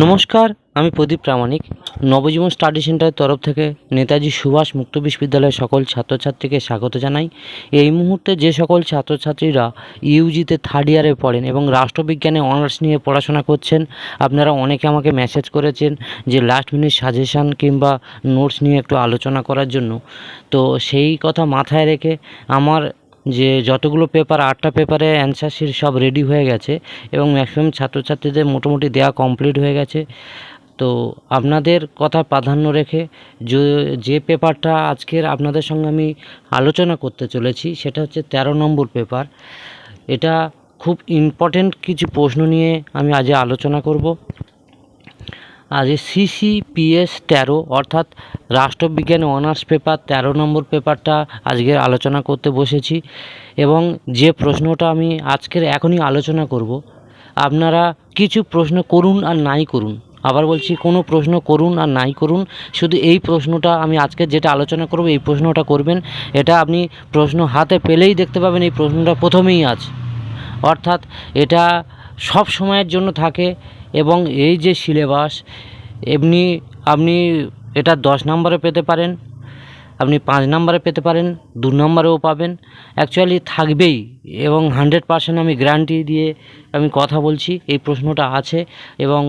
নমস্কার, আমি প্রদীপ প্রামাণিক। নবজীবন স্টাডি সেন্টারের তরফ থেকে নেতাজি সুভাষ মুক্ত বিশ্ববিদ্যালয়ের সকল ছাত্রছাত্রীকে স্বাগত জানাই। এই মুহূর্তে যে সকল ছাত্রছাত্রীরা ইউজিতে থার্ড ইয়ারে পড়েন এবং রাষ্ট্রবিজ্ঞানে অনার্স নিয়ে পড়াশোনা করছেন, আপনারা অনেকে আমাকে মেসেজ করেছেন যে লাস্ট মিনিট সাজেশান কিংবা নোটস নিয়ে একটু আলোচনা করার জন্য। তো সেই কথা মাথায় রেখে আমার যে যতগুলো পেপার আটটা পেপারে অ্যান্সার শিট সব রেডি হয়ে গেছে এবং ম্যাক্সিমাম ছাত্রছাত্রীদের মোটামুটি দেওয়া কমপ্লিট হয়ে গেছে। তো আপনাদের কথা প্রাধান্য রেখে যে পেপারটা আজকের আপনাদের সঙ্গে আমি আলোচনা করতে চলেছি, সেটা হচ্ছে তেরো নম্বর পেপার এটা খুব ইম্পর্টেন্ট কিছু প্রশ্ন নিয়ে আমি আজ আলোচনা করব। আজ সিসিপিএস তেরো, অর্থাৎ রাষ্ট্রবিজ্ঞান অনার্স পেপার, তেরো নম্বর পেপারটা আজকের আলোচনা করতে বসেছি। এবং যে প্রশ্নটা আমি আজকের এখনই আলোচনা করব, আপনারা কিছু প্রশ্ন করুন আর নাই করুন। আবার বলছি, কোনো প্রশ্ন করুন আর নাই করুন, শুধু এই প্রশ্নটা আমি আজকে যেটা আলোচনা করব, এই প্রশ্নটা করবেন। এটা আপনি প্রশ্ন হাতে পেলেই দেখতে পাবেন, এই প্রশ্নটা প্রথমেই আছে। অর্থাৎ এটা সব সময়ের জন্য থাকে এবং এই যে সিলেবাস, এমনি আপনি এটা দশ নম্বরে পেতে পারেন, আপনি পাঁচ নম্বরে পেতে পারেন, দু নম্বরেও পাবেন। অ্যাকচুয়ালি থাকবেই এবং হান্ড্রেড পার্সেন্ট আমি গ্যারান্টি দিয়ে আমি কথা বলছি, এই প্রশ্নটা আছে এবং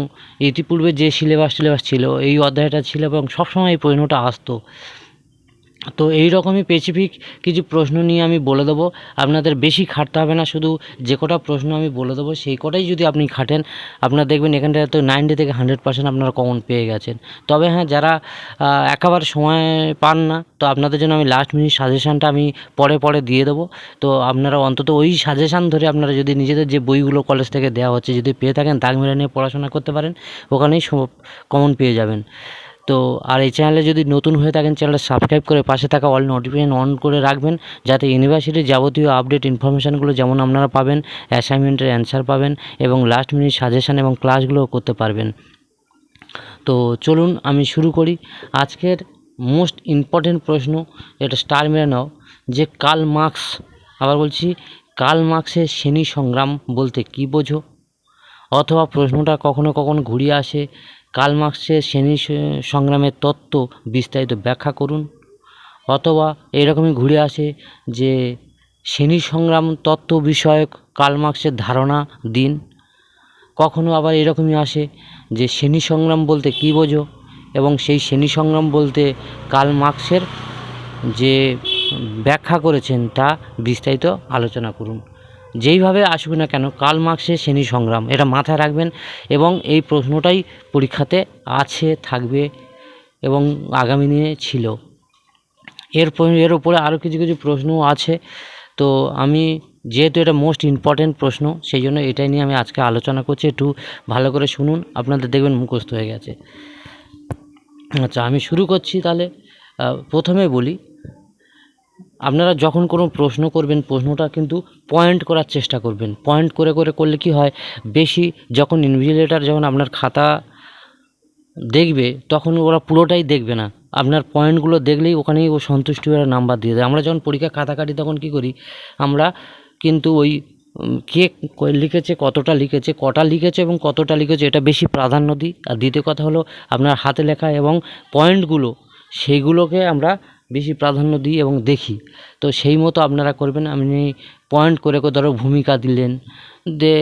ইতিপূর্বে যে সিলেবাস টিলেবাস ছিল, এই অধ্যায়টা ছিল এবং সবসময় এই প্রশ্নটা আসতো। তো এই রকমই স্পেসিফিক কিছু প্রশ্ন নিয়ে আমি বলে দেবো। আপনাদের বেশি খাটতে হবে না, শুধু যে কটা প্রশ্ন আমি বলে দেবো, সেই কটাই যদি আপনি খাটেন, আপনারা দেখবেন এখানটায় তো নাইনটি থেকে হান্ড্রেড পার্সেন্ট আপনারা কমন পেয়ে গেছেন। তবে হ্যাঁ যারা একেবারে সময় পান না, তো আপনাদের জন্য আমি লাস্ট মিনিট সাজেশানটা আমি পরে পরে দিয়ে দেবো। তো আপনারা অন্তত ওই সাজেশান ধরে আপনারা যদি নিজেদের যে বইগুলো কলেজ থেকে দেওয়া হচ্ছে, যদি পেয়ে থাকেন দাগ মেরে নিয়ে পড়াশোনা করতে পারেন, ওখানেই কমন পেয়ে যাবেন। তো আর এই চ্যানেলে যদি নতুন হয়ে থাকেন চ্যানেলটা সাবস্ক্রাইব করে পাশে থাকা অল নোটিফিকেশন অন করে রাখবেন, যাতে ইউনিভার্সিটির যাবতীয় আপডেট ইনফরমেশানগুলো যেমন আপনারা পাবেন অ্যাসাইনমেন্টের অ্যান্সার পাবেন এবং লাস্ট মিনিট সাজেশান এবং ক্লাসগুলোও করতে পারবেন। তো চলুন আমি শুরু করি। আজকের মোস্ট ইম্পর্টেন্ট প্রশ্ন, এটা স্টার মেরে নাও, যে কাল মার্কস আবার বলছি কাল মার্কসের শ্রেণি সংগ্রাম বলতে কী বোঝো? অথবা প্রশ্নটা কখনো কখনো ঘুরিয়ে আসে কাল মার্কসের শ্রেণি সংগ্রামের তত্ত্ব বিস্তারিত ব্যাখ্যা করুন। অথবা এরকমই ঘুরে আসে যে শ্রেণি সংগ্রাম তত্ত্ব বিষয়ক কাল মার্কসের ধারণা দিন। কখনো আবার এরকমই আসে যে শ্রেণি সংগ্রাম বলতে কী বোঝো এবং সেই শ্রেণি সংগ্রাম বলতে কাল মার্কসের যে ব্যাখ্যা করেছেন তা বিস্তারিত আলোচনা করুন। যেইভাবে আসবে না কেন, কাল মার্কসের শ্রেণি সংগ্রাম, এটা মাথায় রাখবেন এবং এই প্রশ্নটাই পরীক্ষাতে আছে, থাকবে এবং আগামী দিনে ছিল। এর এর উপরে আরও কিছু কিছু প্রশ্নও আছে, তো আমি যেহেতু এটা মোস্ট ইম্পর্ট্যান্ট প্রশ্ন, সেই জন্য এটাই নিয়ে আমি আজকে আলোচনা করছি, একটু ভালো করে শুনুন, আপনাদের দেখবেন মুখস্থ হয়ে গেছে। আচ্ছা আমি শুরু করছি তাহলে। প্রথমে বলি আপনারা যখন কোনো প্রশ্ন করবেন, প্রশ্নটা কিন্তু পয়েন্ট করার চেষ্টা করবেন। পয়েন্ট করে করে করলে কি হয়? বেশি যখন ইনভিজিলেটার যখন আপনার খাতা দেখবে, তখন ওরা পুরোটাই দেখবে না। আপনার পয়েন্টগুলো দেখলেই ওখানেই ও সন্তুষ্টি হয়ে নাম্বার দিয়ে দেয়। আমরা যখন পরীক্ষা খাতা কাটি তখন কী করি? আমরা কিন্তু ওই কে লিখেছে, কতটা লিখেছে, কটা লিখেছে এবং কতটা লিখেছে, এটা বেশি প্রাধান্য দিই। আর দ্বিতীয় কথা হলো, আপনার হাতে লেখা এবং পয়েন্টগুলো সেইগুলোকে আমরা বেশি প্রাধান্য দিই এবং দেখি। তো সেই মতো আপনারা করবেন, আপনি পয়েন্ট করে করে ধরো ভূমিকা দিলেন, দে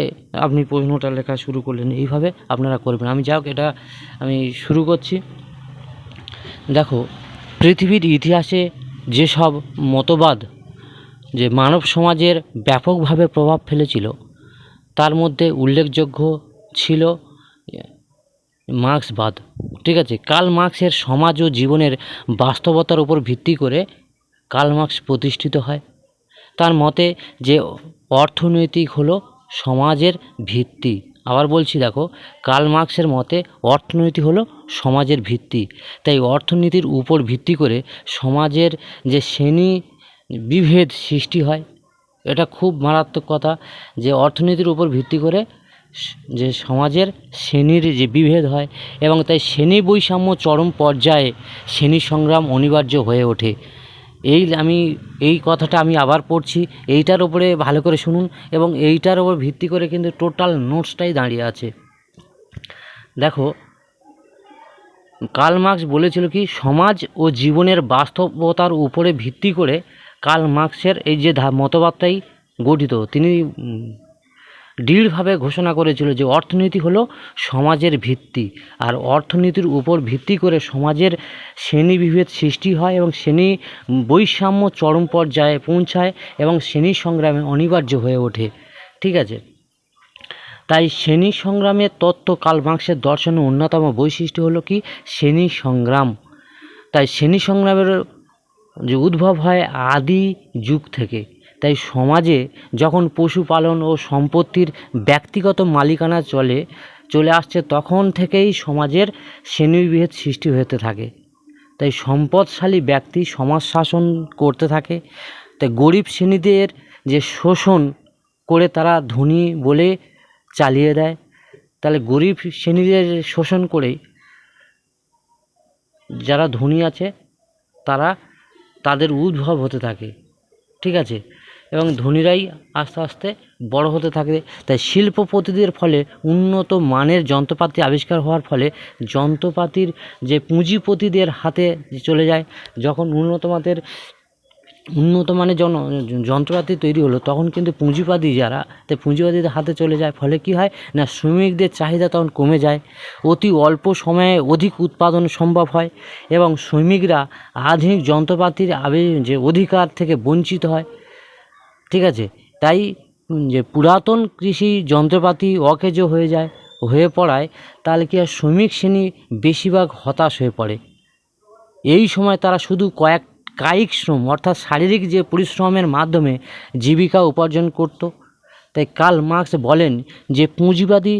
আপনি প্রশ্নটা লেখা শুরু করলেন, এইভাবে আপনারা করবেন। আমি যাই হোক, এটা আমি শুরু করছি। দেখো, পৃথিবীর ইতিহাসে যেসব মতবাদ যে মানব সমাজের ব্যাপকভাবে প্রভাব ফেলেছিল, তার মধ্যে উল্লেখযোগ্য ছিল মার্ক্সবাদ ঠিক আছে কার্ল মার্ক্সের সমাজ ও জীবনের বাস্তবতার উপর ভিত্তি করে কার্ল মার্ক্স প্রতিষ্ঠিত হয়। তার মতে যে অর্থনৈতিক হলো সমাজের ভিত্তি। আবার বলছি দেখো কার্ল মার্ক্সের মতে অর্থনীতি হলো সমাজের ভিত্তি। তাই অর্থনীতির উপর ভিত্তি করে সমাজের যে শ্রেণি বিভেদ সৃষ্টি হয়, এটা খুব মারাত্মক কথা যে অর্থনীতির উপর ভিত্তি করে যে সমাজের শ্রেণির যে বিভেদ হয় এবং তাই শ্রেণি বৈষম্য চরম পর্যায়ে শ্রেণি সংগ্রাম অনিবার্য হয়ে ওঠে। এই আমি, এই কথাটা আমি আবার পড়ছি, এইটার ওপরে ভালো করে শুনুন এবং এইটার ওপর ভিত্তি করে কিন্তু টোটাল নোটসটাই দাঁড়িয়ে আছে। দেখো, কার্ল মার্কস বলেছিল কি, সমাজ ও জীবনের বাস্তবতার উপরে ভিত্তি করে কার্ল মার্কসের এই যে মতবাদটাই গঠিত। তিনি দৃঢ়ভাবে ঘোষণা করেছিল যে অর্থনীতি হলো সমাজের ভিত্তি। আর অর্থনীতির উপর ভিত্তি করে সমাজের শ্রেণীবিভেদ সৃষ্টি হয় এবং শ্রেণি বৈষম্য চরম পর্যায়ে পৌঁছায় এবং শ্রেণি সংগ্রামে অনিবার্য হয়ে ওঠে। ঠিক আছে? তাই শ্রেণি সংগ্রামের তত্ত্ব মার্কসের দর্শনের অন্যতম বৈশিষ্ট্য হলো কি? শ্রেণি সংগ্রাম। তাই শ্রেণি সংগ্রামের যে উদ্ভব হয় আদি যুগ থেকে। তাই সমাজে যখন পশুপালন ও সম্পত্তির ব্যক্তিগত মালিকানা চলে চলে আসছে, তখন থেকেই সমাজের শ্রেণীবিভেদ সৃষ্টি হতে থাকে। তাই সম্পদশালী ব্যক্তি সমাজ শাসন করতে থাকে। তাই গরিব শ্রেণীদের যে শোষণ করে তারা ধনী বলে চালিয়ে দেয়, তাহলে গরিব শ্রেণীদের শোষণ করেই যারা ধনী আছে, তারা তাদের উদ্ভব হতে থাকে। ঠিক আছে? এবং ধনীরাই আস্তে আস্তে বড় হতে থাকে। তাই শিল্পপতিদের ফলে উন্নত মানের যন্ত্রপাতি আবিষ্কার হওয়ার ফলে যন্ত্রপাতির যে পুঁজিপতিদের হাতে চলে যায়, যখন উন্নত মানের উন্নত মানের জন, যন্ত্রপাতি তৈরি হলো, তখন কিন্তু পুঁজিবাদী যারা, তাই পুঁজিবাদীদের হাতে চলে যায়। ফলে কি হয় না, শ্রমিকদের চাহিদা তখন কমে যায়। অতি অল্প সময়ে অধিক উৎপাদন সম্ভব হয় এবং শ্রমিকরা আধুনিক যন্ত্রপাতির আবে, যে অধিকার থেকে বঞ্চিত হয়। ঠিক আছে? তাই যে পুরাতন কৃষি যন্ত্রপাতি অকেজ হয়ে যায়, হয়ে পড়ায়, তাহলে কি আর শ্রমিক শ্রেণি বেশিরভাগ হতাশ হয়ে পড়ে? এই সময় তারা শুধু কয়েক কায়িক শ্রম, অর্থাৎ শারীরিক যে পরিশ্রমের মাধ্যমে জীবিকা উপার্জন করত। তাই কার্ল মার্কস বলেন যে পুঁজিবাদী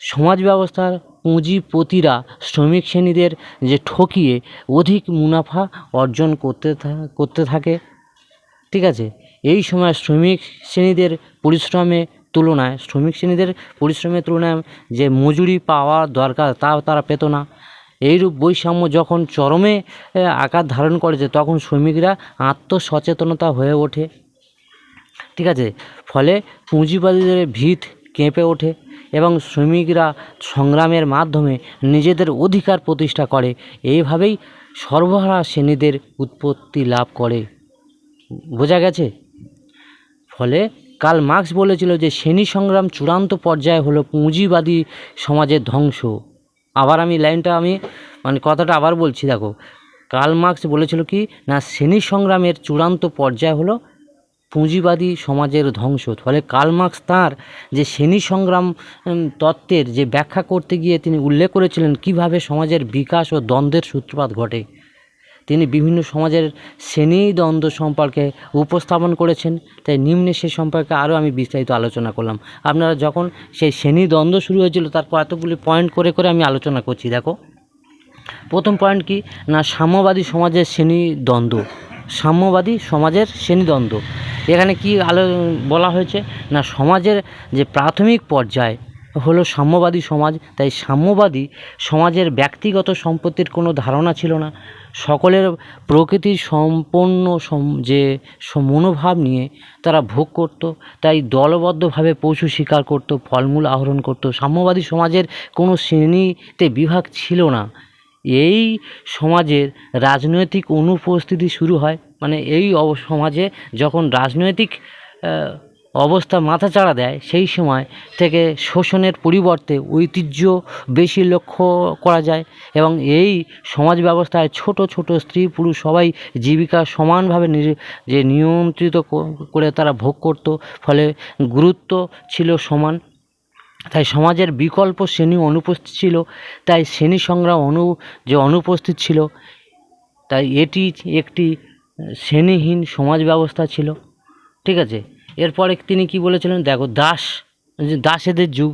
সমাজ ব্যবস্থার পুঁজিপতিরা শ্রমিক শ্রেণীদের যে ঠকিয়ে অধিক মুনাফা অর্জন করতে করতে থাকে। ঠিক আছে? এই সময় শ্রমিক শ্রেণীদের পরিশ্রমে তুলনায়, শ্রমিক শ্রেণীদের পরিশ্রমের তুলনায় যে মজুরি পাওয়া দরকার তাও তারা পেত না। এইরূপ বৈষম্য যখন চরমে আকার ধারণ করেছে তখন শ্রমিকরা আত্মসচেতনতা হয়ে ওঠে। ঠিক আছে? ফলে পুঁজিবাদীদের ভিত কেঁপে ওঠে এবং শ্রমিকরা সংগ্রামের মাধ্যমে নিজেদের অধিকার প্রতিষ্ঠা করে। এইভাবেই সর্বহারা শ্রেণীদের উৎপত্তি লাভ করে। বোঝা গেছে? ফলে কার্ল মার্কস বলেছিল যে শ্রেণি সংগ্রাম চূড়ান্ত পর্যায়ে হলো পুঁজিবাদী সমাজের ধ্বংস। আবার আমি লাইনটা আমি মানে কথাটা আবার বলছি, দেখো। কার্ল মার্কস বলেছিল কি, না শ্রেণি সংগ্রামের চূড়ান্ত পর্যায় হলো পুঁজিবাদী সমাজের ধ্বংস। ফলে কার্ল মার্কস তাঁর যে শ্রেণি সংগ্রাম তত্ত্বের যে ব্যাখ্যা করতে গিয়ে তিনি উল্লেখ করেছিলেন কীভাবে সমাজের বিকাশ ও দ্বন্দ্বের সূত্রপাত ঘটে। তিনি বিভিন্ন সমাজের শ্রেণি দ্বন্দ্ব সম্পর্কে উপস্থাপন করেছেন। তাই নিম্নে সে সম্পর্কে আরও আমি বিস্তারিত আলোচনা করলাম। আপনারা যখন সেই শ্রেণি দ্বন্দ্ব শুরু হয়েছিল তার কতগুলি পয়েন্ট করে করে আমি আলোচনা করছি। দেখো, প্রথম পয়েন্ট কি? না, সাম্যবাদী সমাজের শ্রেণি দ্বন্দ্ব। সাম্যবাদী সমাজের শ্রেণি দ্বন্দ্ব। এখানে কি আলো বলা হয়েছে? না, সমাজের যে প্রাথমিক পর্যায় হলো সাম্যবাদী সমাজ। তাই সাম্যবাদী সমাজের ব্যক্তিগত সম্পত্তির কোনো ধারণা ছিল না। সকলের প্রকৃতির সম্পন্ন সম- যে মনোভাব নিয়ে তারা ভোগ করত। তাই দলবদ্ধভাবে পশু শিকার করত, ফলমূল আহরণ করত। সাম্যবাদী সমাজের কোনো শ্রেণীতে বিভাগ ছিল না। এই সমাজের রাজনৈতিক অনুপস্থিতি শুরু হয়। মানে এই সমাজে যখন রাজনৈতিক অবস্থা মাথাচাড়া দেয়, সেই সময় থেকে শোষণের পরিবর্তে ঐতিহ্য বেশি লক্ষ্য করা যায় এবং এই সমাজ ব্যবস্থায় ছোট ছোট স্ত্রী, পুরুষ সবাই জীবিকা সমানভাবে যে নিয়ন্ত্রিত করে তারা ভোগ করত, ফলে গুরুত্ব ছিল সমান। তাই সমাজের বিকল্প শ্রেণি অনুপস্থিত ছিল, তাই শ্রেণি সংগ্রাম অনু, যে অনুপস্থিত ছিল, তাই এটি একটি শ্রেণীহীন সমাজ ব্যবস্থা ছিল। ঠিক আছে? এরপরে তিনি কি বলেছিলেন? দেখো, দাস দাসেদের যুগ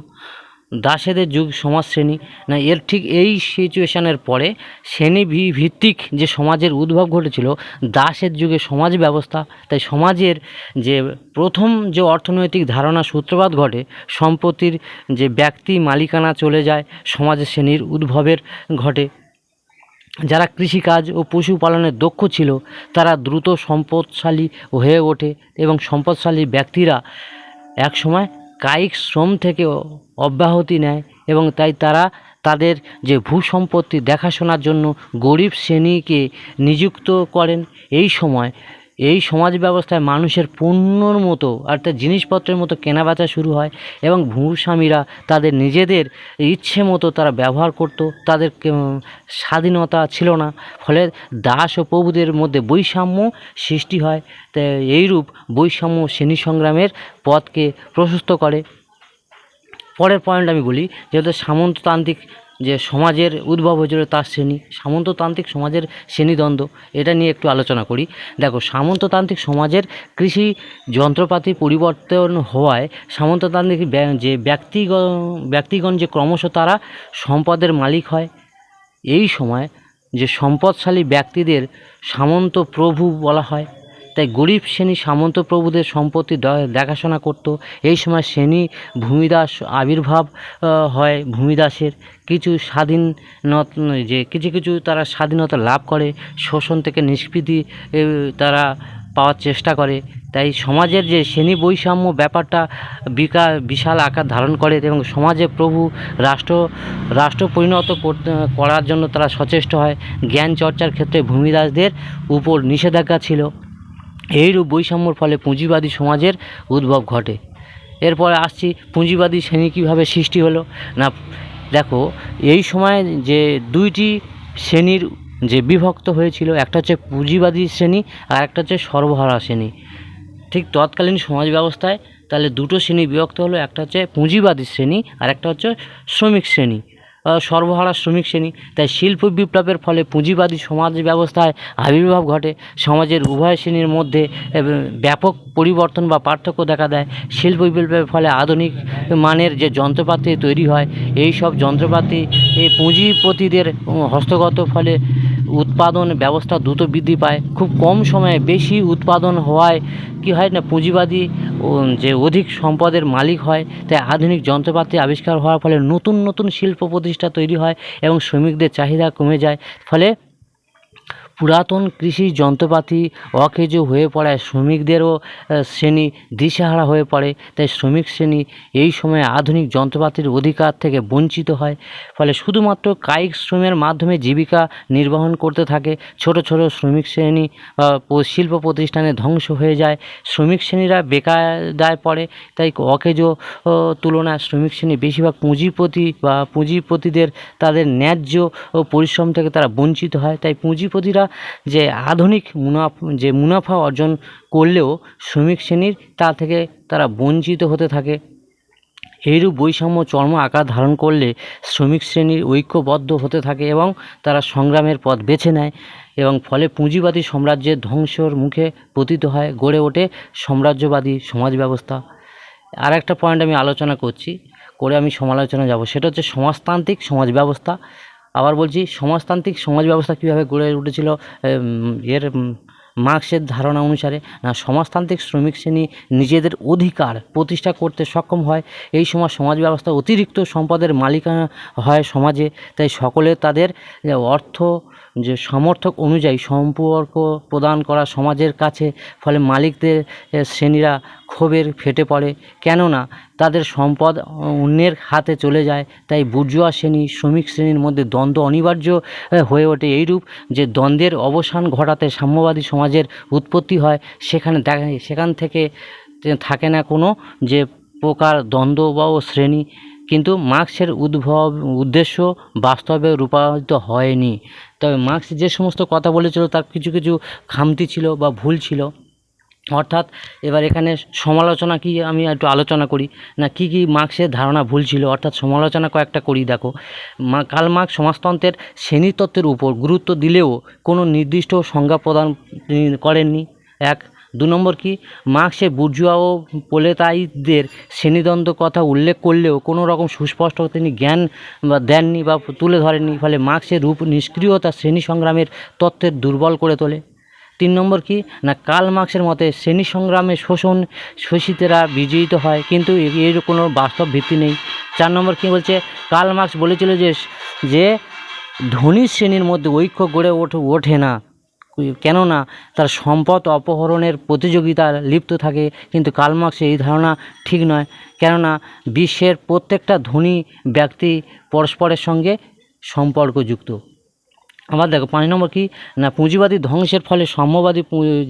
দাসেদের যুগ সমাজ শ্রেণি না, এর ঠিক এই সিচুয়েশানের পরে শ্রেণি ভিত্তিক যে সমাজের উদ্ভব ঘটেছিল, দাসের যুগে সমাজ ব্যবস্থা, তাই সমাজের যে প্রথম যে অর্থনৈতিক ধারণা সূত্রপাত ঘটে, সম্পত্তির যে ব্যক্তি মালিকানা চলে যায়, সমাজের শ্রেণির উদ্ভবের ঘটে। যারা কৃষিকাজ ও পশুপালনে দক্ষ ছিল, তারা দ্রুত সম্পদশালী হয়ে ওঠে এবং সম্পদশালী ব্যক্তিরা একসময় কায়িক শ্রম থেকে অব্যাহতি নেয় এবং তাই তারা তাদের যে ভূসম্পত্তি দেখাশোনার জন্য গরিব শ্রেণীকে নিযুক্ত করেন, এই সময় এই সমাজ ব্যবস্থায় মানুষের পণ্যর মতো অর্থাৎ জিনিসপত্রের মতো কেনাবেচা শুরু হয় এবং ভূস্বামীরা তাদের নিজেদের ইচ্ছে মতো তারা ব্যবহার করতো। তাদের স্বাধীনতা ছিল না। ফলে দাস ও প্রভুদের মধ্যে বৈষম্য সৃষ্টি হয়। তাই এইরূপ বৈষম্য শ্রেণি সংগ্রামের পথকে প্রশস্ত করে। পরের পয়েন্ট আমি বলি, যেহেতু সামন্ততান্ত্রিক যে সমাজের উদ্ভব হয়েছিল তার শ্রেণি, সামন্ততান্ত্রিক সমাজের শ্রেণীদ্বন্দ্ব, এটা নিয়ে একটু আলোচনা করি। দেখো, সামন্ততান্ত্রিক সমাজের কৃষি যন্ত্রপাতি পরিবর্তন হওয়ায় সামন্ততান্ত্রিক যে ব্যক্তিগণ ব্যক্তিগণ যে ক্রমশ তারা সম্পদের মালিক হয়, এই সময় যে সম্পদশালী ব্যক্তিদের সামন্ত প্রভু বলা হয়। তাই গরিব শ্রেণি সামন্ত প্রভুদের সম্পত্তি দেখাশোনা করত। এই সময় শ্রেণি ভূমিদাস আবির্ভাব হয় ভূমিদাসের। কিছু স্বাধীন যে কিছু কিছু তারা স্বাধীনতা লাভ করে, শোষণ থেকে নিষ্কৃতি তারা পাওয়ার চেষ্টা করে। তাই সমাজের যে শ্রেণি বৈষম্য ব্যাপারটা বিকা বিশাল আকার ধারণ করে এবং সমাজে প্রভু রাষ্ট্র রাষ্ট্র পরিণত করার জন্য তারা সচেষ্ট হয়। জ্ঞান চর্চার ক্ষেত্রে ভূমিদাসদের উপর নিষেধাজ্ঞা ছিল। এইরূপ বৈষম্যর ফলে পুঁজিবাদী সমাজের উদ্ভব ঘটে। এরপরে আসছি, পুঁজিবাদী শ্রেণি কীভাবে সৃষ্টি হলো? না, দেখো, এই সময় যে দুইটি শ্রেণির যে বিভক্ত হয়েছিল, একটা হচ্ছে পুঁজিবাদী শ্রেণি আর একটা হচ্ছে সর্বহারা শ্রেণি। ঠিক তৎকালীন সমাজ ব্যবস্থায় তাহলে দুটো শ্রেণি বিভক্ত হলো, একটা হচ্ছে পুঁজিবাদী শ্রেণি আর একটা হচ্ছে শ্রমিক শ্রেণি। সর্বহারা শ্রমিক শ্রেণি। তাই শিল্প বিপ্লবের ফলে পুঁজিবাদী সমাজ ব্যবস্থায় আবির্ভাব ঘটে। সমাজের উভয় শ্রেণির মধ্যে ব্যাপক পরিবর্তন বা পার্থক্য দেখা দেয়। শিল্প বিপ্লবের ফলে আধুনিক মানের যে যন্ত্রপাতি তৈরি হয় এই সব যন্ত্রপাতি এই পুঁজিপতিদের হস্তগত ফলে উৎপাদন ব্যবস্থা দ্রুত বৃদ্ধি পায়। খুব কম সময়ে বেশি উৎপাদন হওয়ায় কি হয় না, পুঁজিবাদী যে অধিক সম্পদের মালিক হয়, তাই আধুনিক যন্ত্রপাতি আবিষ্কার হওয়ার ফলে নতুন নতুন শিল্প প্রতিষ্ঠা তৈরি হয় এবং শ্রমিকদের চাহিদা কমে যায়। ফলে পুরাতন কৃষি যন্ত্রপাতি অকেজ হয়ে পড়ায় শ্রমিকদেরও শ্রেণি দিশেহারা হয়ে পড়ে। তাই শ্রমিক শ্রেণি এই সময়ে আধুনিক যন্ত্রপাতির অধিকার থেকে বঞ্চিত হয়। ফলে শুধুমাত্র কায়িক শ্রমের মাধ্যমে জীবিকা নির্বাহন করতে থাকে, ছোট ছোট শ্রমিক শ্রেণি শিল্প প্রতিষ্ঠানে ধ্বংস হয়ে যায়। শ্রমিক শ্রেণীরা বেকায়দায় পড়ে, তাই অকেজ তুলনায় শ্রমিক শ্রেণি বেশিরভাগ পুঁজিপতি বা পুঁজিপতিদের তাদের ন্যায্য পরিশ্রম থেকে তারা বঞ্চিত হয়। তাই পুঁজিপতিরা যে আধুনিক মুনাফা, যে মুনাফা অর্জন করলেও শ্রমিক শ্রেণির তা থেকে তারা বঞ্চিত হতে থাকে। এইরূপ বৈষম্য চর্ম আকার ধারণ করলে শ্রমিক শ্রেণির ঐক্যবদ্ধ হতে থাকে এবং তারা সংগ্রামের পথ বেছে নেয় এবং ফলে পুঁজিবাদী সাম্রাজ্যের ধ্বংসর মুখে পতিত হয়, গড়ে ওঠে সাম্রাজ্যবাদী সমাজ ব্যবস্থা আর একটা পয়েন্ট আমি আলোচনা করছি, করে আমি সমালোচনা যাব। সেটা হচ্ছে সমাজতান্ত্রিক সমাজ ব্যবস্থা আবার বলছি, সমাজতান্ত্রিক সমাজ ব্যবস্থা কীভাবে গড়ে উঠেছিল এর মার্ক্সের ধারণা অনুসারে, না, সমাজতান্ত্রিক শ্রমিক শ্রেণি নিজেদের অধিকার প্রতিষ্ঠা করতে সক্ষম হয়। এই সময় সমাজ ব্যবস্থা অতিরিক্ত সম্পদের মালিকানা হয় সমাজে, তাই সকলে তাদের অর্থ যে সমর্থক অনুযায়ী সম্পর্ক প্রদান করা সমাজের কাছে, ফলে মালিকদের শ্রেণীরা ক্ষোভের ফেটে পড়ে। কেননা তাদের সম্পদ অন্যের হাতে চলে যায়, তাই বুর্জোয়া শ্রেণি, শ্রমিক শ্রেণির মধ্যে দ্বন্দ্ব অনিবার্য হয়ে ওঠে। এইরূপ যে দ্বন্দ্বের অবসান ঘটাতে সাম্যবাদী সমাজের উৎপত্তি হয়, সেখানে দেখা, সেখান থেকে থাকে না কোনো যে প্রকার দ্বন্দ্ব বা শ্রেণি। কিন্তু মার্ক্সের উদ্ভব, উদ্দেশ্য বাস্তবে রূপায়িত হয়নি। তবে মার্কস যে সমস্ত কথা বলেছিল, তার কিছু কিছু খামতি ছিল বা ভুল ছিল। অর্থাৎ এবার এখানে সমালোচনা কি আমি একটু আলোচনা করি। না, কি কি মার্কসের ধারণা ভুল ছিল? অর্থাৎ সমালোচনা কয়েকটা করি, দেখো। কাল মার্ক্স সমাজতন্ত্রের শ্রেণীতত্ত্বের উপর গুরুত্ব দিলেও কোনো নির্দিষ্ট সংজ্ঞা প্রদান করেননি। এক দু নম্বর কি? মার্ক্সে বুর্জুয়া ও পোলেতাইদের শ্রেণীদ্বন্দ্ব কথা উল্লেখ করলেও কোনো রকম সুস্পষ্ট তিনি জ্ঞান বা দেননি বা তুলে ধরেননি, ফলে মার্ক্সের রূপ নিষ্ক্রিয়তা শ্রেণি সংগ্রামের তত্ত্বের দুর্বল করে তোলে। তিন নম্বর কি? না, কার্ল মার্ক্সের মতে শ্রেণি সংগ্রামে শোষণ শোষিতেরা বিজয়িত হয়, কিন্তু এর কোনো বাস্তব ভিত্তি নেই। চার নম্বর কি বলছে? কার্ল মার্ক্স বলেছিল যে যে ধনী শ্রেণির মধ্যে ঐক্য গড়ে ওঠে ওঠে না। কেননা তার সম্পদ অপহরণের প্রতিযোগিতা লিপ্ত থাকে, কিন্তু কার্ল মার্কসের এই ধারণা ঠিক নয়। কেননা বিশ্বের প্রত্যেকটা ধনী ব্যক্তি পরস্পরের সঙ্গে সম্পর্কযুক্ত। আবার দেখো পাঁচ নম্বর কি? না, পুঁজিবাদী ধ্বংসের ফলে সাম্যবাদী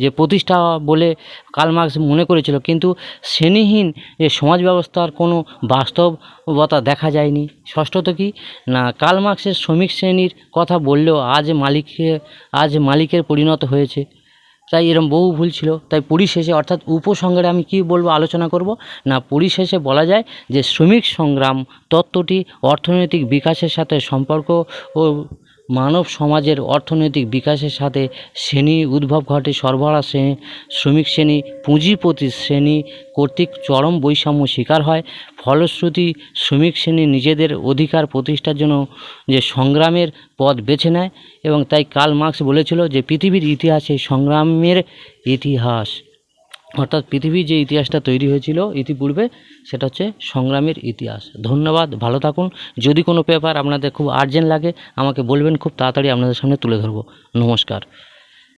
যে প্রতিষ্ঠা বলে কার্ল মনে করেছিল, কিন্তু শ্রেণীহীন যে সমাজ ব্যবস্থার কোনো বাস্তবতা দেখা যায়নি। ষষ্ঠত কি? না, কার্ল শ্রমিক শ্রেণির কথা বললেও আজ মালিককে, আজ মালিকের পরিণত হয়েছে। তাই এরম বহু ভুল ছিল। তাই পরিশেষে, অর্থাৎ উপসংহারে আমি কি বলব, আলোচনা করব? না, পরিশেষে বলা যায় যে শ্রমিক সংগ্রাম তত্ত্বটি অর্থনৈতিক বিকাশের সাথে সম্পর্ক ও মানব সমাজের অর্থনৈতিক বিকাশের সাথে শ্রেণি উদ্ভব ঘটে। সরবরাহ শ্রেণি, শ্রমিক শ্রেণি, পুঁজিপতি শ্রেণি কর্তৃক চরম বৈষম্য শিকার হয়। ফলশ্রুতি শ্রমিক শ্রেণি নিজেদের অধিকার প্রতিষ্ঠার জন্য যে সংগ্রামের পথ বেছে নেয় এবং তাই কার্ল মার্কস বলেছিল যে পৃথিবীর ইতিহাসে সংগ্রামের ইতিহাস। অর্থাৎ পৃথিবীর যে ইতিহাসটা তৈরি হয়েছিল ইতিপূর্বে, সেটা হচ্ছে সংগ্রামের ইতিহাস। ধন্যবাদ, ভালো থাকুন। যদি কোনো পেপার আপনাদের খুব আর্জেন্ট লাগে, আমাকে বলবেন, খুব তাড়াতাড়ি আপনাদের সামনে তুলে ধরবো। নমস্কার।